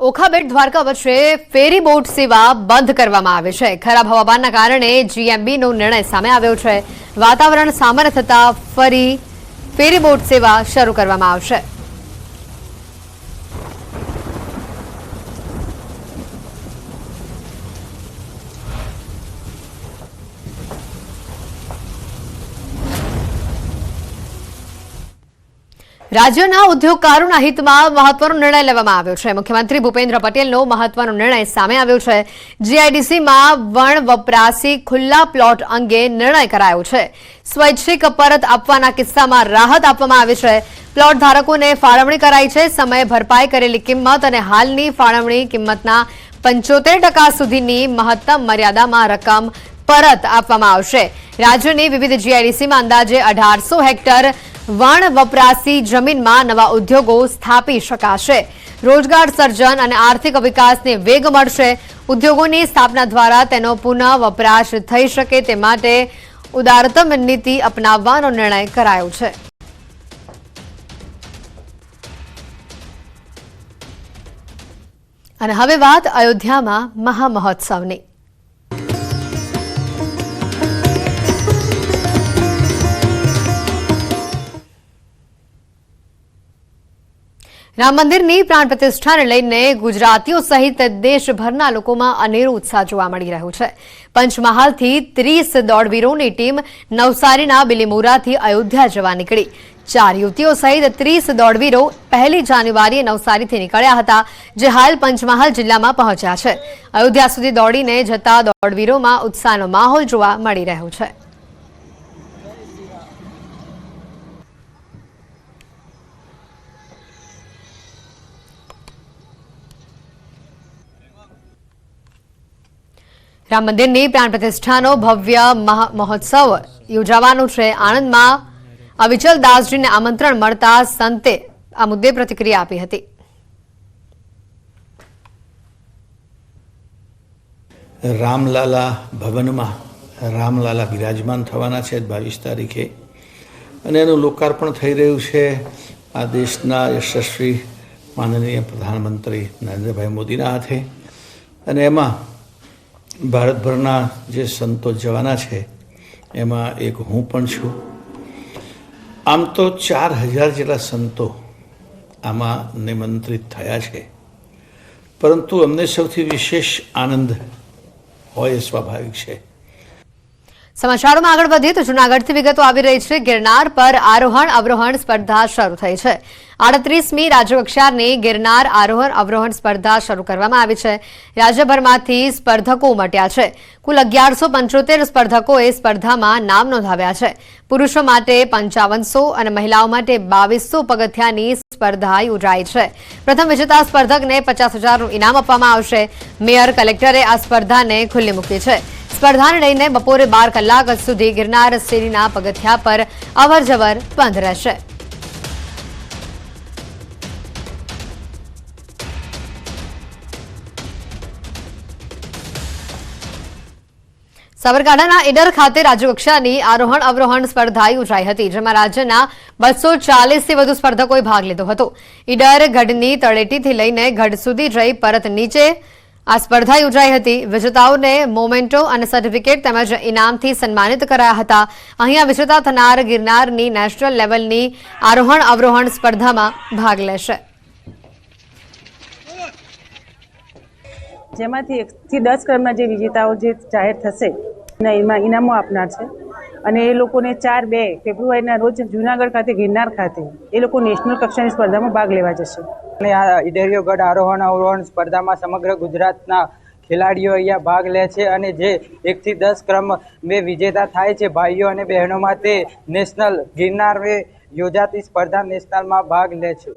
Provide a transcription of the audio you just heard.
ઓખાબેટ દ્વારકા વચ્ચે ફેરી બોટ સેવા બંધ કરવામાં આવે છે. ખરાબ હવામાનના કારણે જીએમબીનો નિર્ણય સામે આવ્યો છે. વાતાવરણ સામાન્ય થતાં ફરી ફેરી બોટ સેવા શરૂ કરવામાં આવશે. રાજ્યના ઉદ્યોગકારોના હિતમાં મહત્વનો નિર્ણય લેવામાં આવ્યો છે. મુખ્યમંત્રી ભૂપેન્દ્ર પટેલનો મહત્વનો નિર્ણય સામે આવ્યો છે. જીઆઈડીસીમાં વણ વપરાશી ખુલ્લા પ્લોટ અંગે નિર્ણય કરાયો છે. સ્વૈચ્છિક પરત આપવાના કિસ્સામાં રાહત આપવામાં આવી છે. પ્લોટ ધારકોને ફાળવણી કરાઈ છે. સમયે ભરપાઈ કરેલી કિંમત અને હાલની ફાળવણી કિંમતના પંચોતેર ટકા સુધીની મહત્તમ મર્યાદામાં રકમ પરત આપવામાં આવશે. રાજ્યની વિવિધ જીઆઈડીસીમાં અંદાજે અઢારસો હેક્ટર વણ વપરાશી જમીનમાં નવા ઉદ્યોગો સ્થાપી શકાશે. રોજગાર સર્જન અને આર્થિક વિકાસને વેગ મળશે. ઉદ્યોગોની સ્થાપના દ્વારા તેનો પુનઃ વપરાશ થઈ શકે તે માટે ઉદારતમ નીતિ અપનાવવાનો નિર્ણય કરાયો છે. અને હવે વાત અયોધ્યામાં મહામહોત્સવની. રામ મંદિરની પ્રાણ પ્રતિષ્ઠાને લઈને ગુજરાતીઓ સહિત દેશભરના લોકોમાં અનેરો ઉત્સાહ જોવા મળી રહ્યો છે. પંચમહાલથી ત્રીસ દોડવીરોની ટીમ નવસારીના બિલીમોરાથી અયોધ્યા જવા નીકળી. ચાર યુવતીઓ સહિત ત્રીસ દોડવીરો પહેલી જાન્યુઆરીએ નવસારીથી નીકળ્યા હતા, જે હાલ પંચમહાલ જિલ્લામાં પહોંચ્યા છે. અયોધ્યા સુધી દોડીને જતા દોડવીરોમાં ઉત્સાહનો માહોલ જોવા મળી રહ્યો છે. રામ મંદિરની પ્રાણ પ્રતિષ્ઠાનો ભવ્ય મહા- મહોત્સવ યોજાવાનો છે. આણંદમાં અવિચલ દાસજીને આમંત્રણ મળતા સંતે આ મુદ્દે પ્રતિક્રિયા આપી હતી. રામલાલા ભવનમાં રામલાલા બિરાજમાન થવાના છે બાવીસ તારીખે. અને એનું લોકાર્પણ થઈ રહ્યું છે આ દેશના યશસ્વી માનનીય પ્રધાનમંત્રી નરેન્દ્રભાઈ મોદીના હાથે. અને એમાં ભારતભરના જે સંતો જવાના છે, એમાં એક હું પણ છું. આમ તો ચાર હજાર જેટલા સંતો આમાં નિમંત્રિત થયા છે. પરંતુ અમને સૌથી વિશેષ આનંદ હોય એ સ્વાભાવિક છે. સમાચારોમાં આગળ વધીએ તો જૂનાગઢથી વિગતો આવી રહી છે. ગિરનાર પર આરોહણ અવરોહણ સ્પર્ધા શરૂ થઈ છે. આડત્રીસમી રાજ્યકક્ષાની ગિરનાર આરોહણ અવરોહણ સ્પર્ધા શરૂ કરવામાં આવી છે. રાજ્યભરમાંથી સ્પર્ધકો ઉમટ્યા છે. કુલ અગિયારસો પંચોતેર સ્પર્ધકોએ સ્પર્ધામાં નામ નોંધાવ્યા છે. પુરુષો માટે પંચાવનસો અને મહિલાઓ માટે બાવીસો પગથિયાની સ્પર્ધા યોજાઈ છે. પ્રથમ વિજેતા સ્પર્ધકને પચાસ હજારનું ઇનામ આપવામાં આવશે. મેયર કલેક્ટરે આ સ્પર્ધાને ખુલ્લી મૂકી છે. સ્પર્ધાને લઈને બપોરે બાર કલાક સુધી ગિરનાર શેરીના પગથિયા પર અવરજવર બંધ રહેશે. સાબરકાંઠાના ઈડર ખાતે રાજ્યકક્ષાની આરોહણ અવરોહણ સ્પર્ધા યોજાઈ હતી, જેમાં રાજ્યના બસો ચાલીસથી વધુ સ્પર્ધકોએ ભાગ લીધો હતો. ઈડર ગઢની તળેટીથી લઈને ગઢ સુધી જઈ પરત નીચે આ સ્પર્ધા યોજાઈ હતી. વિજેતાઓને મોમેન્ટો અને સર્ટિફિકેટ તેમજ ઇનામથી સન્માનિત કરાયા હતા. અહીંયા વિજેતા થનાર ગિરનારની નેશનલ લેવલની આરોહણ અવરોહણ સ્પર્ધામાં ભાગ લેશે. જેમાંથી એકથી દસ ક્રમના જે વિજેતાઓ જે જાહેર થશે ને એમાં ઇનામો આપનાર છે. અને એ લોકોને ચાર બે ફેબ્રુઆરીના રોજ જુનાગઢ ખાતે, ગિરનાર ખાતે એ લોકો નેશનલ કક્ષાની સ્પર્ધામાં ભાગ લેવા જશે. અને આ ઈડરિયોગઢ આરોહણ અવરોહણ સ્પર્ધામાં સમગ્ર ગુજરાતના ખેલાડીઓ અહીંયા ભાગ લે છે અને જે એકથી દસ ક્રમ બે વિજેતા થાય છે, ભાઈઓ અને બહેનોમાં તે નેશનલ ગિરનાર યોજાતી સ્પર્ધા નેશનલમાં ભાગ લે છે.